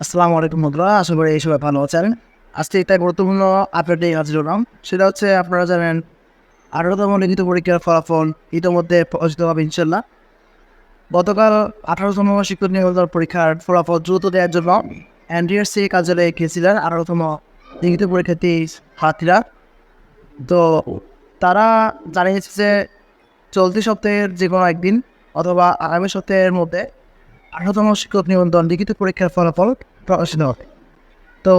আসসালামু আলাইকুম বন্ধুরা, আশা করি এই সবাই ভালো আছেন। আজকে একটা গুরুত্বপূর্ণ আপডেট নিয়ে হাজির হলাম। সেটা হচ্ছে আপনারা জানেন, আঠারোতম লিখিত পরীক্ষার ফলাফল ইতিমধ্যে প্রকাশিত হবে ইনশাল্লাহ গতকাল আঠারোতম শিক্ষক নিবন্ধন পরীক্ষার ফলাফল দ্রুত দেওয়ার জন্য এনডিআরসি কার্যালয়ে গিয়েছিলেন আঠারোতম লিখিত পরীক্ষার্থী প্রার্থীরা তো তারা জানিয়েছে যে চলতি সপ্তাহের যে কোনো একদিন অথবা আগামী সপ্তাহের মধ্যে আঠারোতম শিক্ষক নিবন্ধন লিখিত পরীক্ষার ফলাফল প্রকাশিত হবে। তো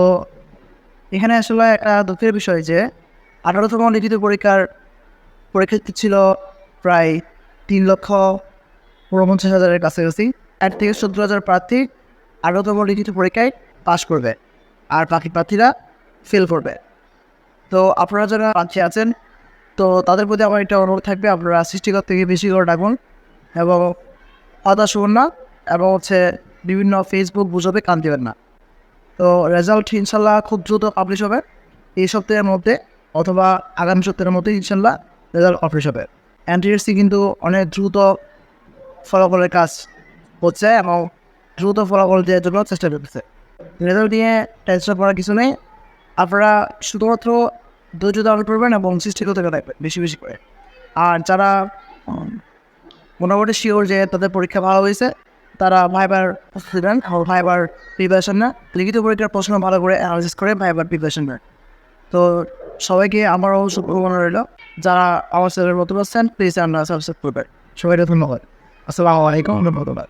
এখানে আসলে একটা দুঃখের বিষয় যে আঠারোতম লিখিত পরীক্ষার পরীক্ষার্থী ছিল প্রায় তিন লক্ষ উনপঞ্চাশ হাজারের কাছাকাছি। এক থেকে সত্তর হাজার প্রার্থী আঠারোতম লিখিত পরীক্ষায় পাশ করবে আর বাকি প্রার্থীরা ফেল করবে। তো আপনারা যারা প্রার্থী আছেন, তো তাদের প্রতি আমার একটা অনুরোধ থাকবে, আপনারা সৃষ্টিকর থেকে বেশি করে ডাকুন এবং হতাশ হবেন না। এবং হচ্ছে বিভিন্ন ফেসবুক গুজবে কান দেবেন না। তো রেজাল্ট ইনশাল্লাহ খুব দ্রুত পাবলিশ হবে। এই সপ্তাহের মধ্যে অথবা আগামী সপ্তাহের মধ্যে ইনশাল্লাহ রেজাল্ট পাবলিশ হবে। এনটিএসসি কিন্তু অনেক দ্রুত ফলাফলের কাজ হচ্ছে এবং দ্রুত ফলাফল দেওয়ার জন্য চেষ্টা করতেছে। রেজাল্ট নিয়ে টেনশন করার কিছু নেই। আপনারা শুধুমাত্র ধৈর্য ধারণ করবেন এবং সৃষ্টিগত থাকবেন বেশি বেশি করে। আর যারা মোটামুটি শিওর যে তাদের পরীক্ষা ভালো হয়েছে তারা ভাইবার এবং ভাইবার প্রিপারেশন না লিখিত পরীক্ষার প্রশ্ন ভালো করে অ্যানালিসিস করে ভাইবার প্রিপারেশন নেন তো সবাইকে আমারও শুভকামনা রইল। যারা আমার চ্যানেলের মতো আছেন প্লিজ আমরা সাবস্ক্রাইব করবেন সবাইকে ধন্যবাদ। আসসালামু আলাইকুম, ধন্যবাদ।